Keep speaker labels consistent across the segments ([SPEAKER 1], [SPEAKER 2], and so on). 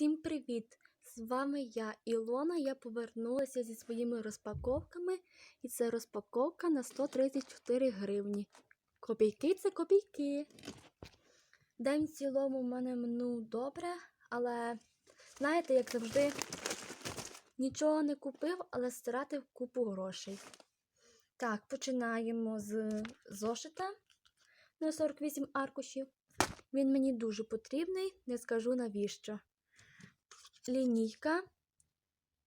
[SPEAKER 1] Всім привіт! З вами я, Ілона. Я повернулася зі своїми розпаковками, і це розпаковка на 134 гривні. Копійки це копійки. День в цілому в мене минув добре, але знаєте, як завжди, нічого не купив, але стратив купу грошей. Так, починаємо з зошита на 48 аркушів. Він мені дуже потрібний, не скажу навіщо. Лінійка.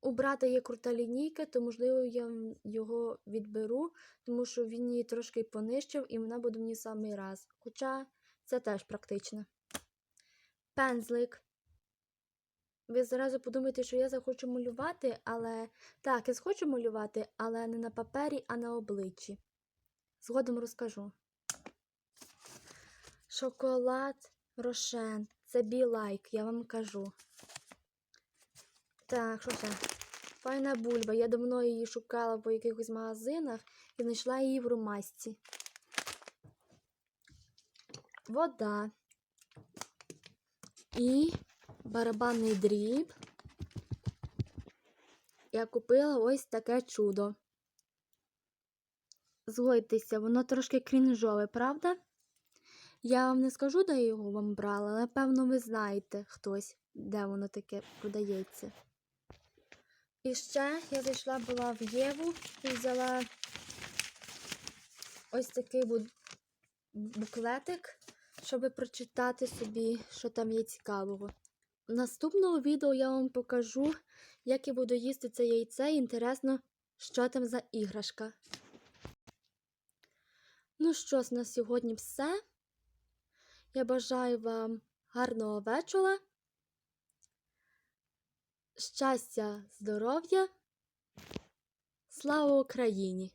[SPEAKER 1] У брата є крута лінійка, то, можливо, я його відберу, тому що він її трошки понищив і вона буде мені самий раз. Хоча це теж практично. Пензлик. Ви зразу подумаєте, що я захочу малювати, але так, я схочу малювати, але не на папері, а на обличчі. Згодом розкажу. Шоколад Рошен. Це білайк, я вам кажу. Так, що ще? Файна бульба. Я давно її шукала по якихось магазинах і знайшла її в румасці. Вода. І барабанний дріб. Я купила ось таке чудо. Згодьтеся, воно трошки крінжове, правда? Я вам не скажу, де я його вам брала, але певно ви знаєте хтось, де воно таке продається. І ще я зайшла була в Єву і взяла ось такий бу- буклетик, щоб прочитати собі, що там є цікавого. В наступному відео я вам покажу, як я буду їсти це яйце. Інтересно, що там за іграшка. Ну що ж, на сьогодні все. Я бажаю вам гарного вечора, щастя, здоров'я. Слава Україні!